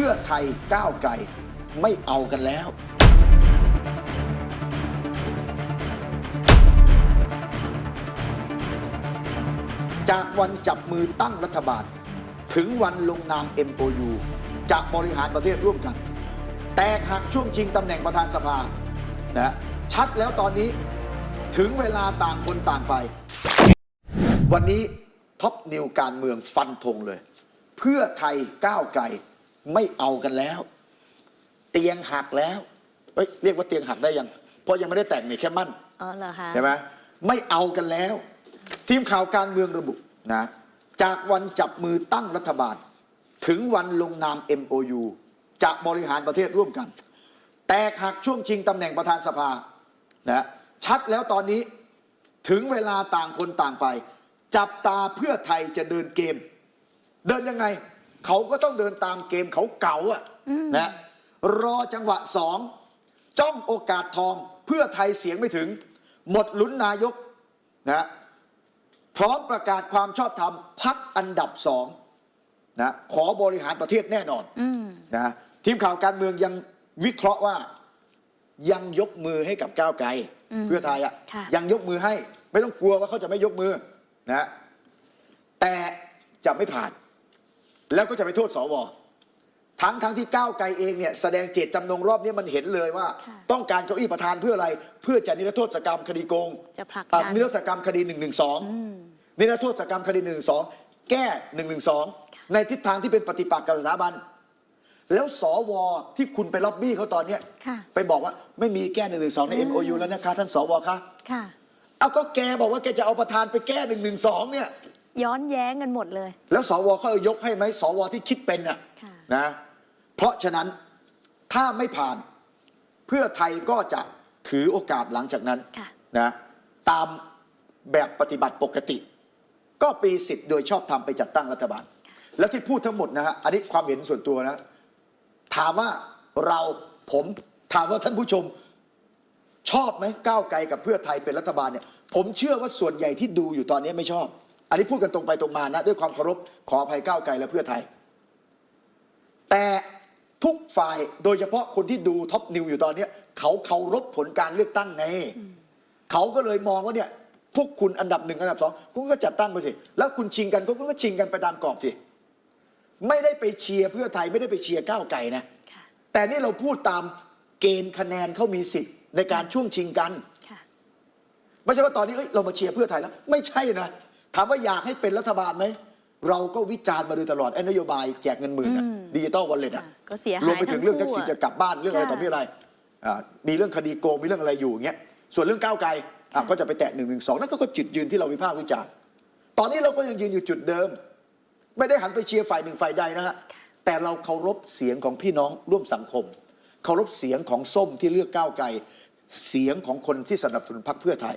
พื่อไทยก้าวไกลไม่เอากันแล้ว จากวันจับมือตั้งรัฐบาล ถึงวันลงนาม MOU จะบริหารประเทศร่วมกัน แตกหักช่วงชิงตำแหน่งประธานสภานะชัดแล้วตอนนี้ถึงเวลาต่างคนต่างไป วันนี้ท็อปนิวการเมืองฟันธงเลย เพื่อไทยก้าวไกล ไม่เอากันแล้ว เตียงหักแล้วเฮ้ยเรียกว่าเตียงหักได้ยังเพราะยังไม่ได้แต่งนี่แค่มั่นอ๋อเหรอคะใช่ไหมไม่เอากันแล้ว ทีมข่าวการเมืองระบุนะจากวันจับมือตั้งรัฐบาล ถึงวันลงนาม MOU จะบริหารประเทศร่วมกัน แตกหักช่วงชิงตำแหน่งประธานสภานะชัดแล้วตอนนี้ถึงเวลาต่างคนต่างไป จับตาเพื่อไทยจะเดินเกม เดินยังไง เขาก็ต้องเดินตามเกมเขาเก่าอะนะรอจังหวะสองจ้องโอกาสทองเพื่อไทยเสียงไม่ถึง หมดลุ้นนายกนะพร้อมประกาศความชอบธรรมพักอันดับสองนะขอบริหารประเทศแน่นอนนะทีมข่าวการเมืองยังวิเคราะห์ว่า ยังยกมือให้กับก้าวไกลเพื่อไทยอะค่ะยังยกมือให้ ไม่ต้องกลัวว่าเขาจะไม่ยกมือนะแต่จะไม่ผ่าน แล้วก็จะไปโทษสวทั้งทั้งที่ก้าวไกลเองเนี่ยแสดงเจตจำนงรอบนี้มันเห็นเลยว่าค่ะต้องการเก้าอี้ประธานเพื่ออะไร เพื่อจะนิรโทษกรรมคดีโกงจะผลักอะดันนิรโทษกรรมคดี1นึนิรโทษกรรมคดี1นึแก้1นึในทิศทางที่เป็นปฏิปักษ์กับสถาบัน แล้วสวที่คุณไปล็อบบี้เขาตอนเนี้ยค่ะไปบอกว่าไม่มีแก้1นึใน MOU แล้วนะคะท่านสวคะค่ะเอาก็แกบอกว่าแกจะเอาประธานไปแก้1นึเนี่ย ย้อนแย้งกันหมดเลย แล้วสวเขาเอายกให้ไหมสวที่คิดเป็นน่ะค่ะ นะเพราะฉะนั้นถ้าไม่ผ่านเพื่อไทยก็จะถือโอกาสหลังจากนั้นค่ะ นะตามแบบปฏิบัติปกติ ก็ปีสิทธิ์โดยชอบทำไปจัดตั้งรัฐบาล แล้วที่พูดทั้งหมดนะฮะอันนี้ความเห็นส่วนตัวนะ ถามว่าเราผมถามว่าท่านผู้ชม ชอบไหมก้าวไกลกับเพื่อไทยเป็นรัฐบาลเนี่ยผมเชื่อว่าส่วนใหญ่ที่ดูอยู่ตอนนี้ไม่ชอบ อันนี้พูดกันตรงไปตรงมานะด้วยความเคารพขออภัยก้าวไกลและเพื่อไทย แต่ทุกฝ่ายโดยเฉพาะคนที่ดูท็อปนิวอยู่ตอนเนี้ยเขาเคารพผลการเลือกตั้งไงเขาก็เลยมองว่าเนี่ยพวกคุณอันดับหนึ่งอันดับสองคุณก็จัดตั้งไปสิ แล้วคุณชิงกันคุณก็ชิงกันไปตามกรอบสิไม่ได้ไปเชียร์เพื่อไทยไม่ได้ไปเชียร์ก้าวไกลนะค่ะแต่นี่เราพูดตามเกณฑ์คะแนนเขามีสิทธิ์ในการช่วงชิงกันค่ะไม่ใช่ว่าตอนนี้เอ้ยเรามาเชียร์เพื่อไทยแล้ว ไม่ใช่นะ ถามว่าอยากให้เป็นรัฐบาลไหม เราก็วิจารณ์มาโดยตลอดไอ้นโยบายแจกเงินหมื่นอะอืมดิจิตอลวอลเล็ตอะค่ะก็เสียหายรวมไปถึงเรื่องทั้ทังกคู่ษิณอะจะกลับบ้านเรื่องอะไรค่ะต่อมีอะไรอ่ามีเรื่องคดีโกงมีเรื่องอะไรอยู่อย่างเงี้ยส่วนเรื่องก้าวไกลอะก็จะไปแตะหนึ่งหนึ่งสองนั่นก็ก็จุดยืนที่เราวิพากษ์วิจารณ์ตอนนี้เราก็ยังยืนอยู่จุดเดิม ไม่ได้หันไปเชียร์ฝ่ายหนึ่งฝ่ายใดนะฮะแต่เราเคารพเสียงของพี่น้องร่วมสังคม เคารพเสียงของส้มที่เลือกก้าวไกล เสียงของคนที่สนับสนุนพรรคเพื่อไทย